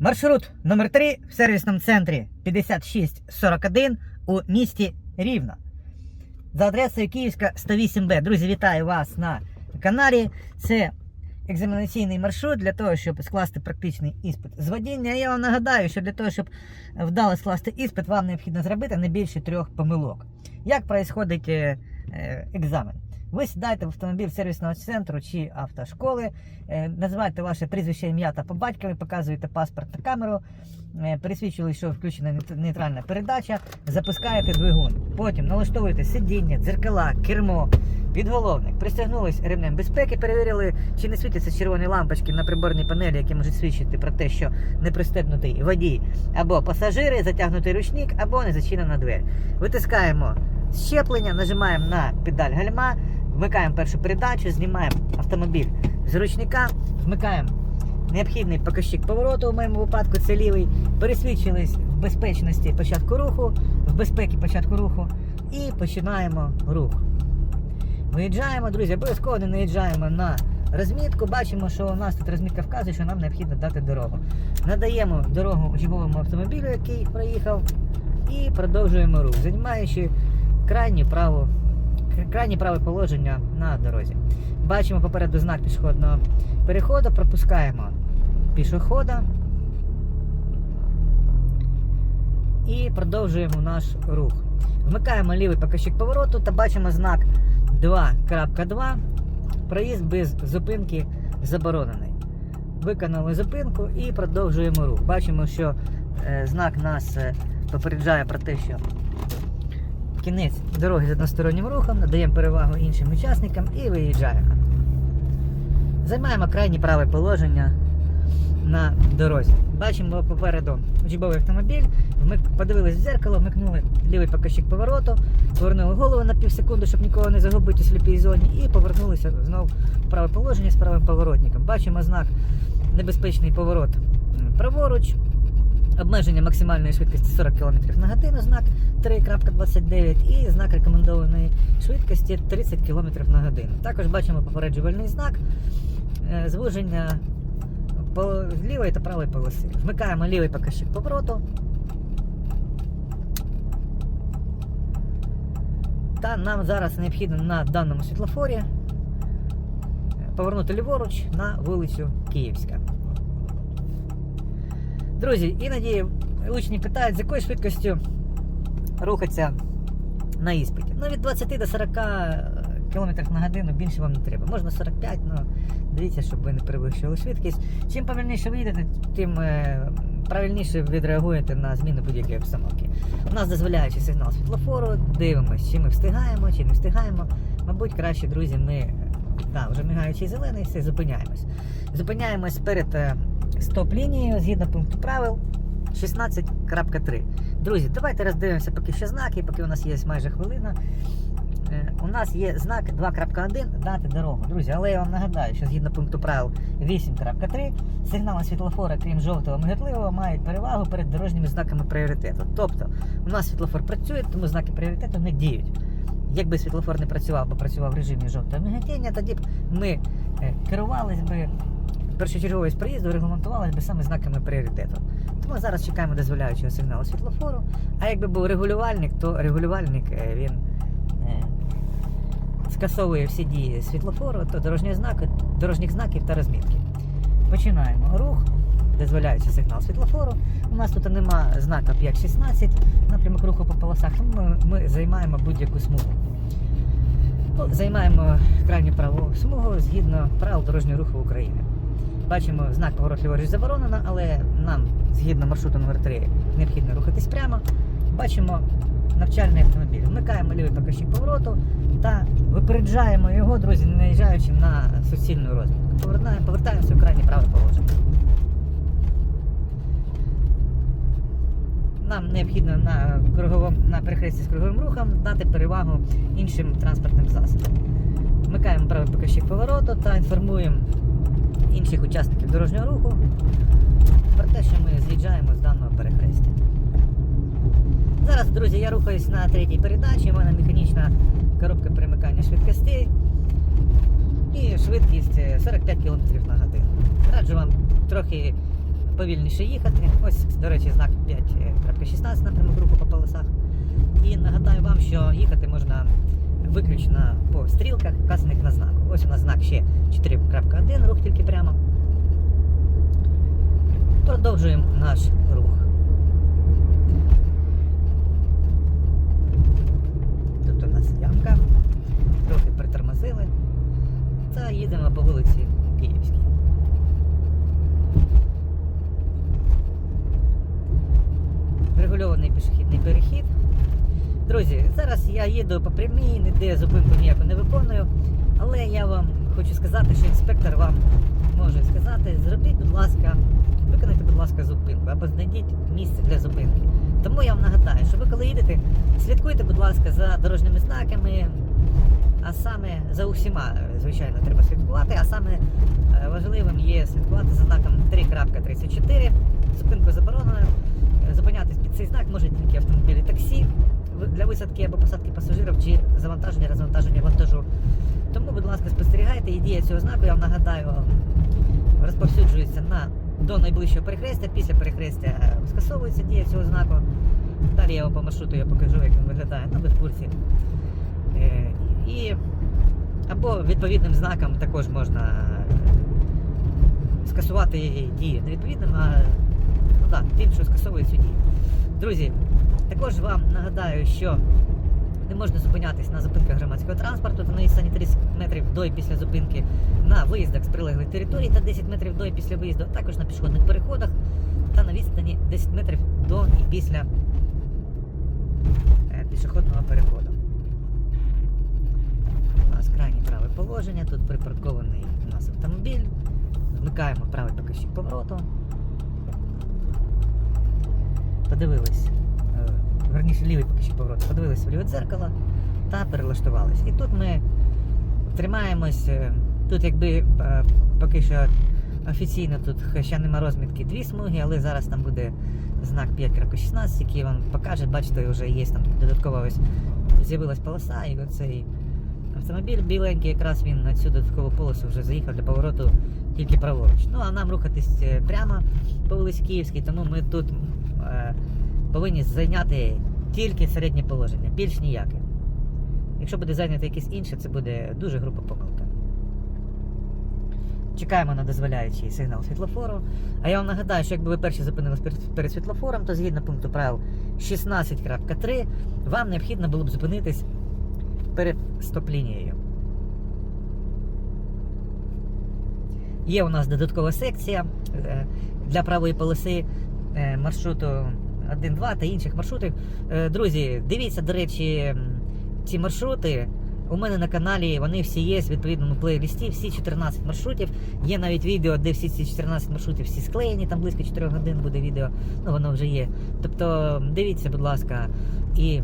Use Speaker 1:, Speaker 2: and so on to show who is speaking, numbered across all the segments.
Speaker 1: Маршрут номер 3 в сервісному центрі 5641 у місті Рівно. За адресою Київська 108Б. Друзі, вітаю вас на каналі. Це екзаменаційний маршрут для того, щоб скласти практичний іспит з водіння. Я вам нагадаю, що для того, щоб вдало скласти іспит, вам необхідно зробити не більше трьох помилок. Як происходить е, е, екзамен? Ви сідаєте в автомобіль сервісного центру чи автошколи, е, називаєте ваше прізвище, ім'я та по батькові, показуєте паспорт на камеру, е, пересвідчили, що включена нейтральна передача, запускаєте двигун. Потім налаштовуєте сидіння, дзеркала, кермо, підголовник, пристегнулись ремнем безпеки, перевірили, чи не світяться червоні лампочки на приборній панелі, які можуть свідчити про те, що не пристегнутий водій. Або пасажири, затягнутий ручник, або не зачинена двері. Витискаємо щеплення, нажимаємо на педаль гальма, вмикаємо першу передачу, знімаємо автомобіль з ручника, вмикаємо необхідний показчик повороту, у моєму випадку це лівий, пересвідчились в безпечності початку руху, в безпеці початку руху і починаємо рух. Виїжджаємо, друзі, обов'язково не наїжджаємо на розмітку. Бачимо, що у нас тут розмітка вказує, що нам необхідно дати дорогу. Надаємо дорогу учбовому автомобілю, який проїхав, і продовжуємо рух, займаючи крайнє право, крайнє праве положення на дорозі. Бачимо попереду знак пішохідного переходу, пропускаємо пішохода і продовжуємо наш рух. Вмикаємо лівий показчик повороту та бачимо знак 2.2. Проїзд без зупинки заборонений. Виконали зупинку і продовжуємо рух. Бачимо, що е, знак нас е, попереджає про те, що кінець дороги з одностороннім рухом, надаємо перевагу іншим учасникам і виїжджаємо. Займаємо крайнє праве положення на дорозі. Бачимо попереду учбовий автомобіль. Ми подивились в дзеркало, вмикнули лівий показчик повороту, повернули голову на пів секунди, щоб нікого не загубити у сліпій зоні, і повернулися знову в праве положення з правим поворотником. Бачимо знак небезпечний поворот праворуч. Обмеження максимальної швидкості 40 км на годину, знак 3.29 і знак рекомендованої швидкості 30 км на годину. Також бачимо попереджувальний знак е, звуження по лівої та правої полоси. Вмикаємо лівий показчик повороту. Та нам зараз необхідно на даному світлофорі повернути ліворуч на вулицю Київська. Друзі, іноді учні питають, з якою швидкістю рухатися на іспиті. Ну, від 20 до 40 км на годину більше вам не треба. Можна 45, але дивіться, щоб ви не перевищували швидкість. Чим повільніше ви їдете, тим е, правильніше відреагуєте на зміну будь-якої обстановки. У нас дозволяючий сигнал світлофору, дивимося, чи ми встигаємо, чи не встигаємо. Мабуть, краще, друзі, ми е, да, вже мигаючий зелений, все зупиняємось. Зупиняємось перед стоп-лінією згідно пункту правил 16.3. Друзі, давайте роздивимося поки що знаки, поки у нас є майже хвилина. Е, У нас є знак 2.1 дати дорогу. Друзі, але я вам нагадаю, що згідно пункту правил 8.3 сигнали світлофора, крім жовтого миготливого, мають перевагу перед дорожніми знаками пріоритету. Тобто у нас світлофор працює, тому знаки пріоритету не діють. Якби світлофор не працював, бо працював в режимі жовтого миготіння, тоді б ми е, керувались би першочерговість приїзду регламентувалась саме знаками пріоритету. Тому зараз чекаємо дозволяючого сигналу світлофору. А якби був регулювальник, то регулювальник е, він е, скасовує всі дії світлофору, то дорожні знаки, дорожніх знаків та розмітки. Починаємо рух, дозволяючий сигнал світлофору. У нас тут нема знака 5.16, напрямок руху по полосах, тому ми, ми займаємо будь-яку смугу. Ну, Займаємо крайню праву смугу згідно правил дорожнього руху України. Бачимо знак поворот ліворуч заборонено, але нам згідно маршруту номер 3 необхідно рухатись прямо. Бачимо навчальний автомобіль. Вмикаємо лівий показчик повороту та випереджаємо його, друзі, не наїжджаючи на суцільну розмітку. Повертаємо, повертаємося в крайнє праве положення. Нам необхідно на круговому на перехресті з круговим рухом дати перевагу іншим транспортним засобам. Вмикаємо правий показчик повороту та інформуємо інших учасників дорожнього руху про те, що ми з'їжджаємо з даного перехрестя. Зараз, друзі, я рухаюсь на третій передачі, у мене механічна коробка перемикання швидкостей і швидкість е, 45 км на годину. Раджу вам трохи повільніше їхати. Ось, до речі, знак 5.16 напрямок руху по полосах. І нагадаю вам, що їхати можна виключно по стрілках, вказаних на знаку. Ось у нас знак ще 4.1, рух тільки прямо. Продовжуємо наш рух. Тут у нас ямка, трохи притормозили та їдемо по вулиці Київській. Регульований пішохідний перехід. Друзі, зараз я їду по прямій, ніде зупинку ніяку не виконую, але я вам хочу сказати, що інспектор вам може сказати, зробіть, будь ласка, виконайте, будь ласка, зупинку або знайдіть місце для зупинки. Тому я вам нагадаю, що ви коли їдете, слідкуйте, будь ласка, за дорожніми знаками, а саме за усіма, звичайно, треба слідкувати, а саме е, важливим є слідкувати за знаком 3.34. Зупинку заборонено. Зупинятись під цей знак можуть тільки автомобілі таксі для висадки або посадки пасажирів чи завантаження, розвантаження вантажу. Тому, будь ласка, спостерігайте і дія цього знаку, я вам нагадаю, розповсюджується на до найближчого перехрестя. Після перехрестя е, скасовується дія цього знаку. Далі я вам по маршруту я покажу, як він виглядає, ну ви. Е, І або відповідним знаком також можна е, скасувати дію. Не відповідним, а ну, так, тим, що скасовує цю дію. Друзі, також вам нагадаю, що не можна зупинятись на зупинках громадського транспорту та на відстані 30 метрів до і після зупинки на виїздах з прилеглих територій та 10 метрів до і після виїзду, а також на пішохідних переходах та на відстані 10 метрів до і після е, пішохідного переходу. У нас крайнє праве положення, тут припаркований у нас автомобіль. Вмикаємо правий показчик повороту. Подивились, верніше лівий показчик повороту, подивились в ліве дзеркало та перелаштувались. І тут ми тримаємось, е, тут якби е, поки що офіційно тут ще нема розмітки дві смуги, але зараз там буде знак 5.16, який вам покаже, бачите, вже є там додаткова ось з'явилась полоса, і оцей автомобіль біленький, якраз він на цю додаткову полосу вже заїхав для повороту тільки праворуч. Ну а нам рухатись е, прямо по вулиці Київській, тому ми тут повинні зайняти тільки середнє положення, більш ніяке. Якщо буде зайнято якесь інше, це буде дуже груба помилка. Чекаємо на дозволяючий сигнал світлофору. А я вам нагадаю, що якби ви перші зупинились перед, перед світлофором, то згідно пункту правил 16.3 вам необхідно було б зупинитись перед стоп-лінією. Є у нас додаткова секція е, для правої полоси е, маршруту 1-2 та інших маршрутів. Е, Друзі, дивіться, до речі, ці маршрути. У мене на каналі вони всі є в відповідному плейлісті, всі 14 маршрутів. Є навіть відео, де всі ці 14 маршрутів всі склеєні, там близько 4 годин буде відео, ну воно вже є. Тобто дивіться, будь ласка, і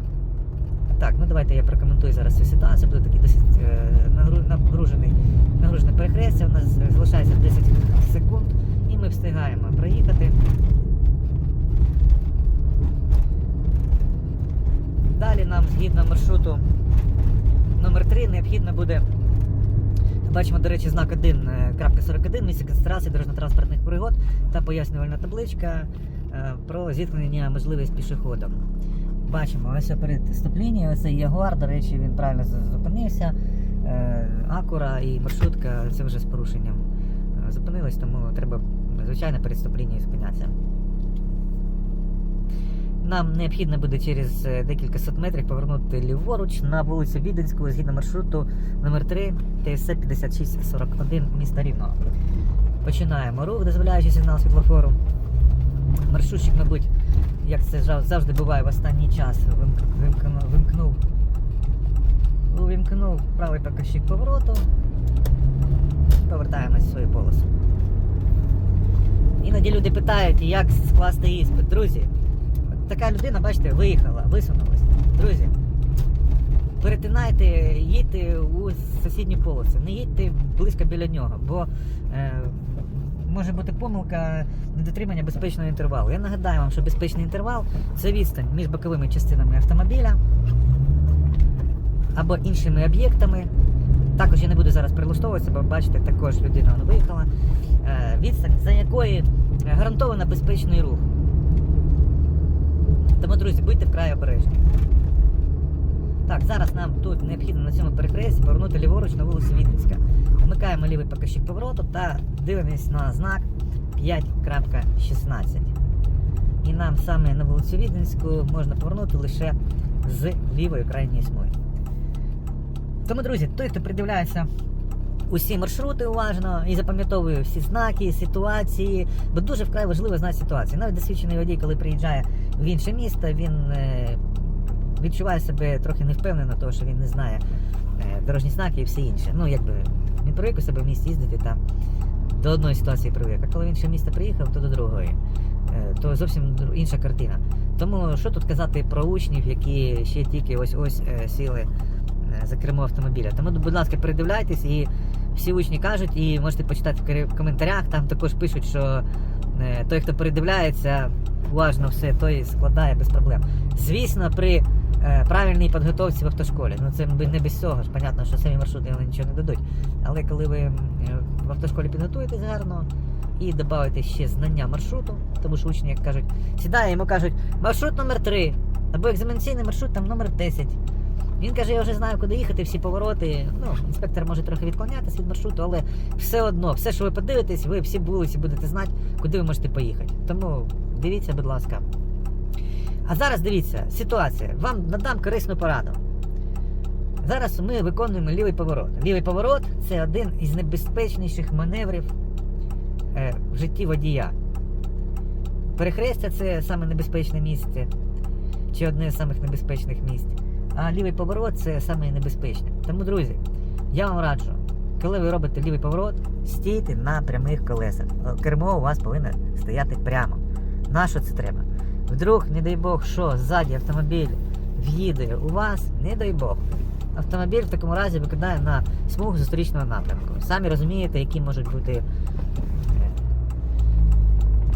Speaker 1: так, ну давайте я прокоментую зараз цю ситуацію. Буде такий досить е, нагру- нагружений, нагружене перехрестя. У нас залишається 10 секунд, і ми встигаємо проїхати. Далі нам згідно маршруту номер 3 необхідно буде. Бачимо, до речі, знак 1.41 місце концентрації дорожньо-транспортних пригод та пояснювальна табличка е, про зіткнення можливе з пішоходом. Бачимо, ось перед стоп-лінією, ось цей Ягуар, до речі, він правильно зупинився. Е, Акура і маршрутка це вже з порушенням е, зупинились, тому треба, звичайно, перед стоп-лінією зупинятися. Нам необхідно буде через е, декілька сот метрів повернути ліворуч на вулицю Віденську згідно маршруту номер 3 ТСЦ 5641 міста Рівного. Починаємо рух, дозволяючи сигнал світлофору. Маршрутчик, мабуть, як це завжди буває в останній час, вимк- вимкнув, вимкнув, правий показчик повороту. Повертаємось в свою полосу. Іноді люди питають, як скласти іспит. Друзі, така людина, бачите, виїхала, висунулась. Друзі, перетинайте, їдьте у сусідню полосу, не їдьте близько біля нього, бо е, може бути помилка недотримання безпечного інтервалу. Я нагадаю вам, що безпечний інтервал це відстань між боковими частинами автомобіля або іншими об'єктами. Також я не буду зараз прилаштовуватися, бо бачите, також людина виїхала. Е, відстань, за якої гарантовано безпечний рух. Тому, друзі, будьте вкрай обережні. Так, зараз нам тут необхідно на цьому перехресті повернути ліворуч на вулицю Віденська. Вмикаємо лівий показчик повороту та дивимось на знак 5.16. І нам саме на вулицю Віденську можна повернути лише з лівої крайньої смуги. Тому, друзі, той, хто придивляється усі маршрути уважно і запам'ятовує всі знаки, ситуації, бо дуже вкрай важливо знати ситуацію. Навіть досвідчений водій, коли приїжджає в інше місто, він е, відчуває себе трохи невпевнено, тому що він не знає е, дорожні знаки і все інше. Ну, якби він привик у себе в місті їздити там до одної ситуації привик. А коли в інше місто приїхав, то до другої. Е, то зовсім інша картина. Тому що тут казати про учнів, які ще тільки ось ось е, сіли за кермо автомобіля. Тому, будь ласка, передивляйтесь і всі учні кажуть, і можете почитати в коментарях. Там також пишуть, що той, хто передивляється, уважно все, той складає без проблем. Звісно, при е, правильній підготовці в автошколі. Ну це не без цього ж, понятно, що самі маршрути вони нічого не дадуть. Але коли ви е, в автошколі підготуєтесь гарно і додаєте ще знання маршруту, тому що учні, як кажуть, сідає, йому кажуть, маршрут номер 3 або екзаменаційний маршрут там номер 10. Він каже, я вже знаю, куди їхати, всі повороти. Ну, інспектор може трохи відклонятися від маршруту, але все одно, все, що ви подивитесь, ви всі вулиці будете знати, куди ви можете поїхати. Тому дивіться, будь ласка. А зараз дивіться, ситуація. Вам надам корисну пораду. Зараз ми виконуємо лівий поворот. Лівий поворот це один із небезпечніших маневрів е, в житті водія. Перехрестя це саме небезпечне місце, чи одне з самих небезпечних місць. А лівий поворот це саме небезпечне. Тому, друзі, я вам раджу, коли ви робите лівий поворот, стійте на прямих колесах. Кермо у вас повинно стояти прямо. На що це треба? Вдруг, не дай Бог, що ззаді автомобіль в'їде у вас, не дай Бог. Автомобіль в такому разі викидає на смугу зустрічного напрямку. Самі розумієте, які можуть бути е,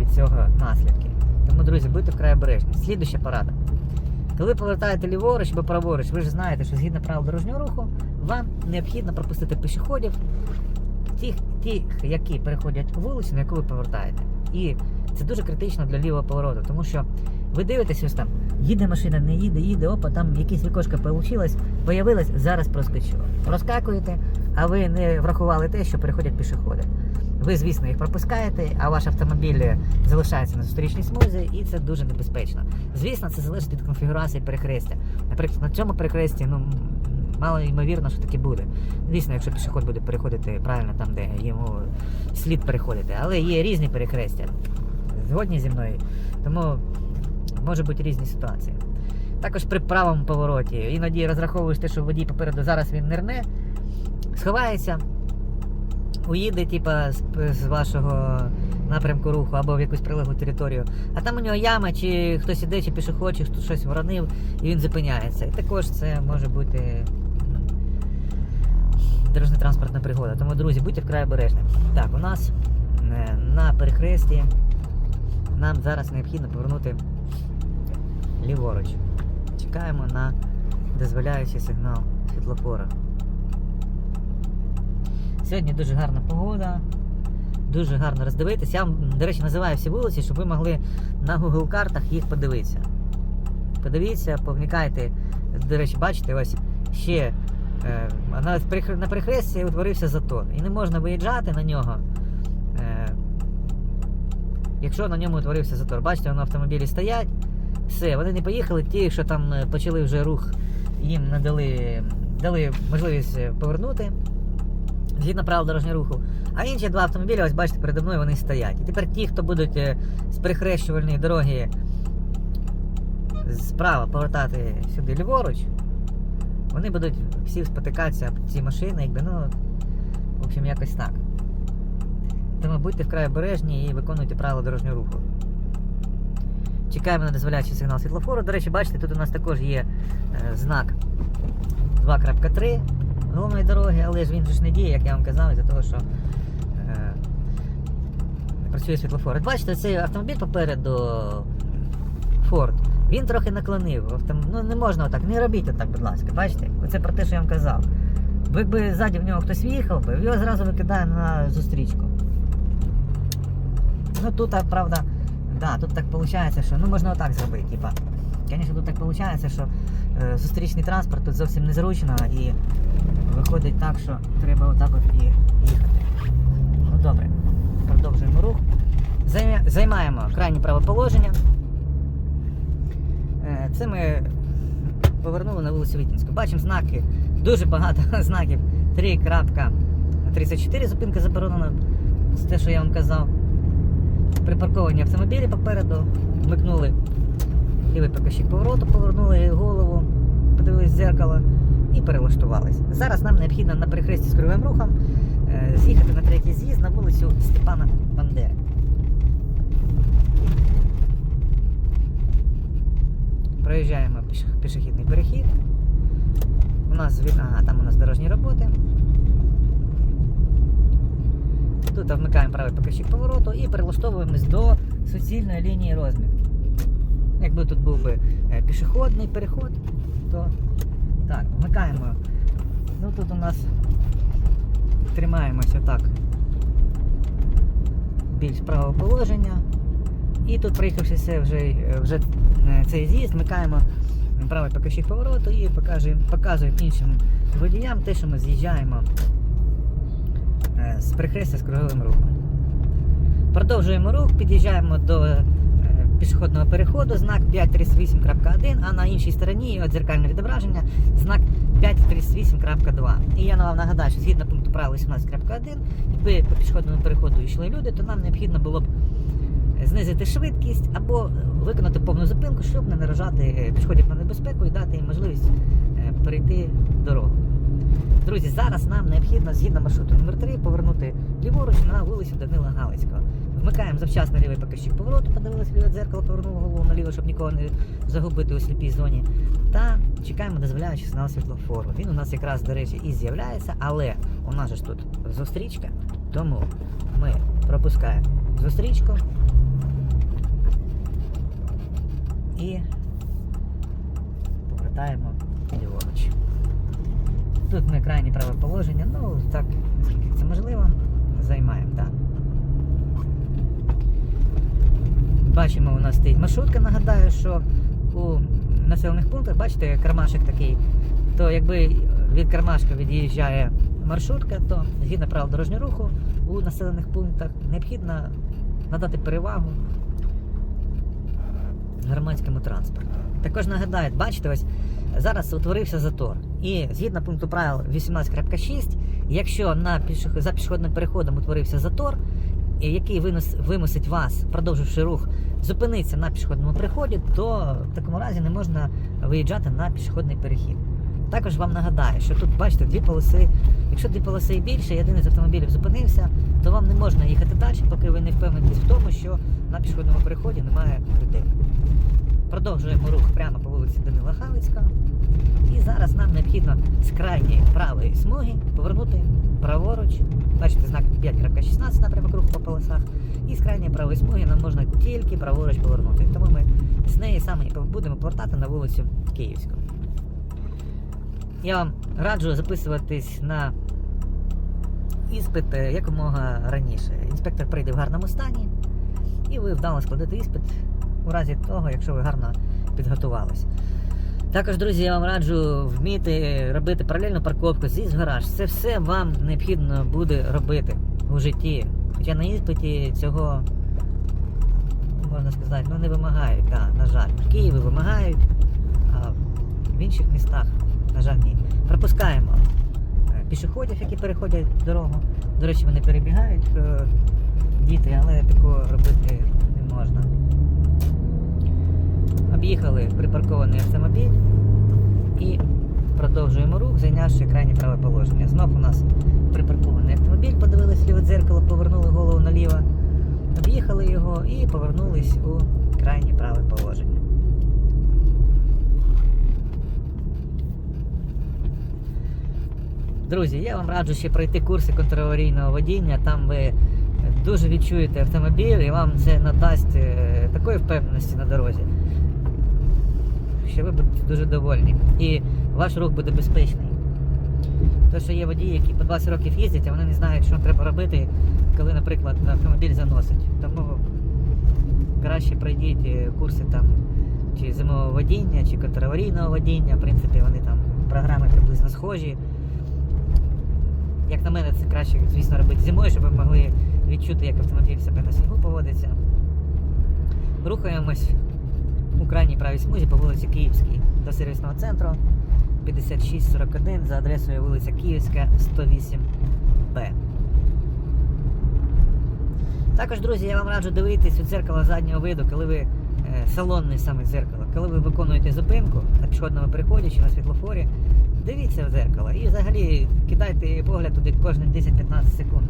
Speaker 1: від цього наслідки. Тому, друзі, будьте вкрай обережні. Слідуща порада. Коли повертаєте ліворуч або праворуч, ви ж знаєте, що згідно правил дорожнього руху, вам необхідно пропустити пішоходів, тих, тих, які переходять вулицю, на яку ви повертаєте. І це дуже критично для лівого повороту, тому що ви дивитесь, ось там, їде машина, не їде, їде, опа, там якісь вікошка получилось, появилась, зараз проскочила. Проскакуєте, а ви не врахували те, що переходять пішоходи. Ви, звісно, їх пропускаєте, а ваш автомобіль залишається на зустрічній смузі, і це дуже небезпечно. Звісно, це залежить від конфігурації перехрестя. Наприклад, на цьому перехресті, ну мало ймовірно, що таке буде. Звісно, якщо пішоход буде переходити правильно там, де йому слід переходити. Але є різні перехрестя. Згодні зі мною. Тому може бути різні ситуації. Також при правому повороті. Іноді розраховуєш те, що водій попереду зараз він нирне, сховається, уїде, типа, з, вашого напрямку руху або в якусь прилеглу територію. А там у нього яма, чи хтось іде, чи пішоход, чи хтось щось воронив, і він зупиняється. І також це може бути ну, дорожньо-транспортна пригода. Тому, друзі, будьте вкрай обережні. Так, у нас е, на перехресті нам зараз необхідно повернути ліворуч. Чекаємо на дозволяючий сигнал світлофора. Сьогодні дуже гарна погода, дуже гарно роздивитися. Я вам, до речі, називаю всі вулиці, щоб ви могли на Google картах їх подивитися. Подивіться, повникайте. До речі, бачите, ось ще е, на, перехресті утворився затор. І не можна виїжджати на нього. Е, якщо на ньому утворився затор. Бачите, воно автомобілі стоять. Все, вони не поїхали, ті, що там е, почали вже рух, їм надали дали можливість е, повернути згідно правил дорожнього руху. А інші два автомобілі, ось бачите, передо мною вони стоять. І тепер ті, хто будуть е, з перехрещувальної дороги справа повертати сюди ліворуч, вони будуть всі спотикатися об ці машини, якби, ну, в общем, якось так. Тому будьте вкрай обережні і виконуйте правила дорожнього руху. Чекаємо на дозволяючий сигнал світлофору. До речі, бачите, тут у нас також є е, знак 2.3 головної дороги, але ж він ж не діє, як я вам казав, із-за того, що е, працює світлофор. Бачите, цей автомобіль попереду Ford, він трохи наклонив. Ну не можна отак, не робіть отак, будь ласка. Бачите? Оце про те, що я вам казав. Бо якби ззаді в нього хтось в'їхав би, його зразу викидає на зустрічку. Ну тут, правда, да, тут так виходить, що ну можна отак зробити. Типа. Звісно, тут так виходить, що е, зустрічний транспорт тут зовсім незручно і виходить так, що треба отак от і їхати. Ну добре, продовжуємо рух. Займа- Займаємо крайнє праве положення. Е, Це ми повернули на вулицю Вітінську. Бачимо знаки, дуже багато знаків. 3.34 зупинка заборонена. Це те, що я вам казав. Припарковані автомобілі попереду. Вмикнули лівий покажчик повороту, повернули голову, подивились в зеркало і перелаштувались. Зараз нам необхідно на перехресті з кривим рухом е, з'їхати на третій з'їзд на вулицю Степана Бандери. Проїжджаємо піш- пішохідний перехід. У нас ага, там у нас дорожні роботи. Тут вмикаємо правий покажчик повороту і перелаштовуємось до суцільної лінії розмітки. Якби тут був би е, пішохідний переход, то так, вмикаємо. Ну тут у нас тримаємося так. Більш правого положення. І тут, приїхавшися вже, е, вже е, цей з'їзд, вмикаємо правий покажчик повороту і показуємо, іншим водіям те, що ми з'їжджаємо з перехрестя з круговим рухом. Продовжуємо рух, під'їжджаємо до е, пішохідного переходу, знак 538.1, а на іншій стороні от дзеркальне відображення, знак 538.2. І я вам нагадаю, що згідно пункту правил 18.1, якби по пішохідному переходу йшли люди, то нам необхідно було б знизити швидкість або виконати повну зупинку, щоб не наражати пішоходів на небезпеку і дати їм можливість е, перейти дорогу. Друзі, зараз нам необхідно згідно маршруту номер 3 повернути ліворуч на вулицю Данила Галицького. Вмикаємо завчасно лівий покажчик повороту, подивилися ліве дзеркало, повернули голову наліво, щоб нікого не загубити у сліпій зоні. Та чекаємо дозволяючи сигнал світлофору. Він у нас якраз, до речі, і з'являється, але у нас же ж тут зустрічка, тому ми пропускаємо зустрічку і повертаємо ліворуч. Тут ми крайнє праве положення, ну так, це можливо, займаємо, так. Бачимо, у нас стоїть маршрутка, нагадаю, що у населених пунктах, бачите, кармашок такий, то якби від кармашка від'їжджає маршрутка, то згідно правил дорожнього руху у населених пунктах необхідно надати перевагу громадському транспорту. Також нагадаю, бачите, ось зараз утворився затор. І згідно пункту правил 18.6, якщо на пішох... за пішохідним переходом утворився затор, який винос... вимусить вас, продовживши рух, зупинитися на пішохідному переході, то в такому разі не можна виїжджати на пішохідний перехід. Також вам нагадаю, що тут бачите дві полоси. Якщо дві полоси і більше, і один із автомобілів зупинився, то вам не можна їхати далі, поки ви не впевнитесь в тому, що на пішохідному переході немає людей. Продовжуємо рух прямо по вулиці Данила Халицького. І зараз нам необхідно з крайньої правої смуги повернути праворуч. Бачите, знак 5.16 напрямок руху по полосах. І з крайньої правої смуги нам можна тільки праворуч повернути. Тому ми з неї саме і будемо повертати на вулицю Київську. Я вам раджу записуватись на іспит е, якомога раніше. Інспектор прийде в гарному стані, і ви вдало складете іспит у разі того, якщо ви гарно підготувались. Також, друзі, я вам раджу вміти робити паралельну парковку зі гараж. Це все вам необхідно буде робити у житті. Хоча на іспиті цього, можна сказати, ну не вимагають, да, на жаль. В Києві вимагають, а в інших містах, на жаль, ні. Пропускаємо е, пішоходів, які переходять дорогу. До речі, вони перебігають е, діти, але такого робити не можна. Об'їхали припаркований автомобіль і продовжуємо рух, зайнявши крайнє праве положення. Знов у нас припаркований автомобіль, подивились ліве дзеркало, повернули голову наліво, об'їхали його і повернулись у крайнє праве положення. Друзі, я вам раджу ще пройти курси контраварійного водіння. Там ви дуже відчуєте автомобіль і вам це надасть е, такої впевненості на дорозі, що ви будете дуже довольні. І ваш рух буде безпечний. Тому що є водії, які по 20 років їздять, а вони не знають, що треба робити, коли, наприклад, автомобіль заносить. Тому краще пройдіть курси там чи зимового водіння, чи контраварійного водіння. В принципі, вони там програми приблизно схожі. Як на мене, це краще, звісно, робити зимою, щоб ви могли відчути, як автомобіль себе на снігу поводиться. Рухаємось у крайній правій смузі по вулиці Київській до сервісного центру 5641 за адресою вулиця Київська 108Б. Також, друзі, я вам раджу дивитись у дзеркало заднього виду, коли ви е, салонне саме дзеркало, коли ви виконуєте зупинку на пішохідному переході чи на світлофорі, дивіться в дзеркало і взагалі кидайте погляд туди кожні 10-15 секунд.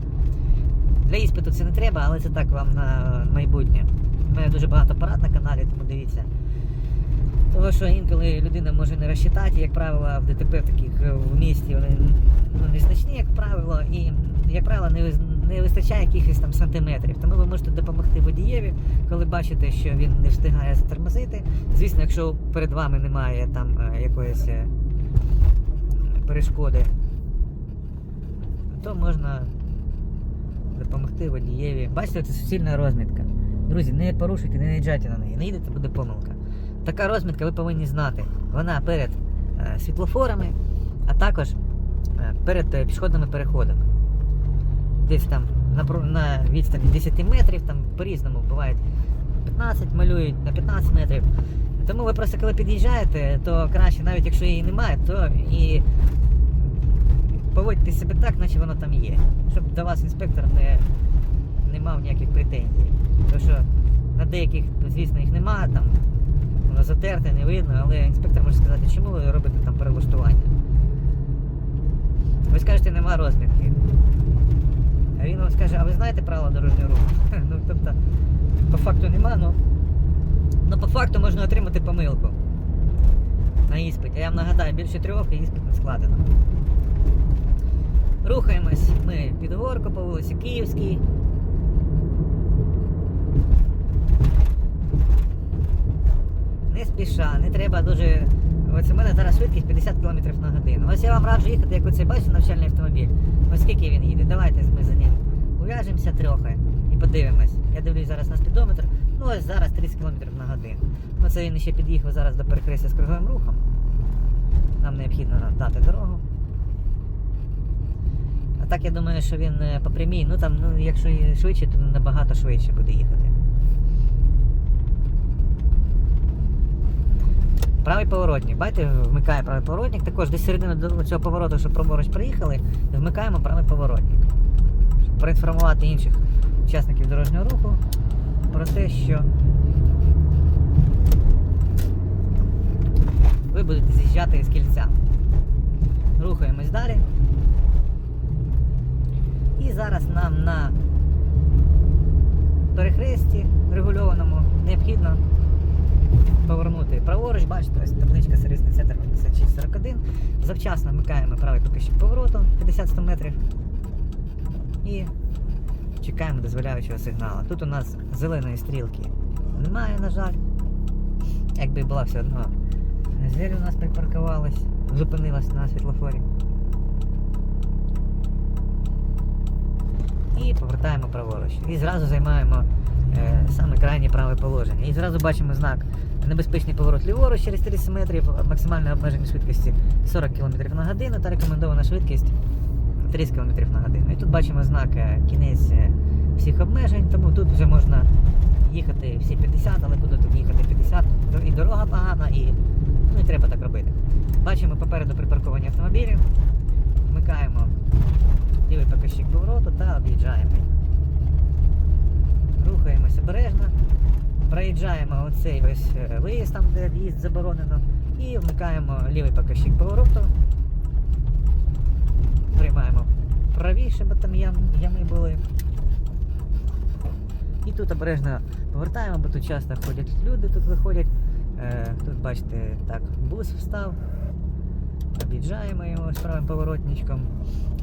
Speaker 1: Для іспиту це не треба, але це так вам на майбутнє. У мене дуже багато парад на каналі, тому дивіться. Тому що інколи людина може не розчитати, як правило, в ДТП таких е, в місті вони ну, незначні, як правило, і, як правило, не, не вистачає якихось там сантиметрів. Тому ви можете допомогти водієві, коли бачите, що він не встигає затормозити. Звісно, якщо перед вами немає там е, якоїсь е, перешкоди, то можна допомогти водієві. Бачите, це суцільна розмітка. Друзі, не порушуйте, не наїжджайте на неї. Не їдете, буде помилка. Така розмітка ви повинні знати. Вона перед е, світлофорами, а також е, перед е, пішохідними переходами. Десь там на, на відстані 10 метрів, там по-різному бувають 15 малюють на 15 метрів. Тому ви просто коли під'їжджаєте, то краще, навіть якщо її немає, то і поводьте себе так, наче воно там є. Щоб до вас інспектор не, не мав ніяких претензій. Тому що на деяких, звісно, їх немає, там воно затерте, не видно, але інспектор може сказати, чому ви робите там перелаштування. Ви скажете, нема розмітки. А він вам скаже, а ви знаєте правила дорожнього руху? ну, тобто, по факту нема, ну, ну по факту можна отримати помилку на іспиті. Я вам нагадаю, більше трьох і іспит не складено. Рухаємось ми під горку по вулиці Київській. Не спіша, не треба дуже. Ось у мене зараз швидкість 50 км на годину. Ось я вам раджу їхати, як оцей бачите, навчальний автомобіль. Ось скільки він їде. Давайте ми за ним ув'яжемося трохи і подивимось. Я дивлюсь зараз на спідометр. Ну ось зараз 30 км на годину. Оце він ще під'їхав зараз до перекрестя з круговим рухом. Нам необхідно дати дорогу. А так я думаю, що він е, по прямій, ну там, ну якщо швидше, то набагато швидше буде їхати. Правий поворотник. Бачите, вмикає правий поворотник. Також до середини до цього повороту, щоб праворуч приїхали, вмикаємо правий поворотник. Щоб проінформувати інших учасників дорожнього руху про те, що ви будете з'їжджати з кільця. Рухаємось далі. І зараз нам на перехресті регульованому необхідно повернути праворуч, бачите, ось табличка сервісний центр 5641. Завчасно вмикаємо правий показчик повороту 50-100 метрів. І чекаємо дозволяючого сигналу. Тут у нас зеленої стрілки немає, на жаль. Якби була все одно. Звір у нас припаркувалась, зупинилась на світлофорі. І повертаємо праворуч. І зразу займаємо саме крайнє праве положення. І зразу бачимо знак небезпечний поворот ліворуч через 30 метрів, максимальне обмеження швидкості 40 км на годину та рекомендована швидкість 30 км на годину. І тут бачимо знак е, кінець е, всіх обмежень, тому тут вже можна їхати всі 50, але куди тут їхати 50? І дорога погана, і ну, і треба так робити. Бачимо попереду припарковані автомобілі, вмикаємо лівий показчик повороту та об'їжджаємо. Рухаємось обережно, проїжджаємо оцей ось е, виїзд, там де в'їзд заборонено, і вмикаємо лівий показчик повороту. Приймаємо правіше, бо там ям, ями були. І тут обережно повертаємо, бо тут часто ходять люди, тут виходять. Е, тут бачите, так, бус встав. Об'їжджаємо його з правим поворотничком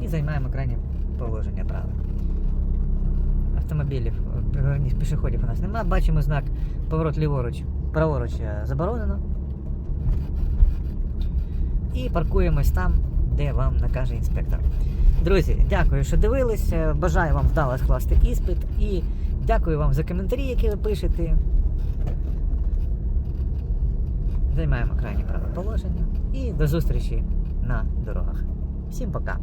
Speaker 1: і займаємо крайнє положення праве. Автомобілів, Е, ні пішоходів у нас немає. Бачимо знак поворот ліворуч, праворуч е, заборонено. І паркуємось там, де вам накаже інспектор. Друзі, дякую, що дивились. Е, бажаю вам вдало скласти іспит і дякую вам за коментарі, які ви пишете. Займаємо крайнє праве положення і до зустрічі на дорогах. Всім пока!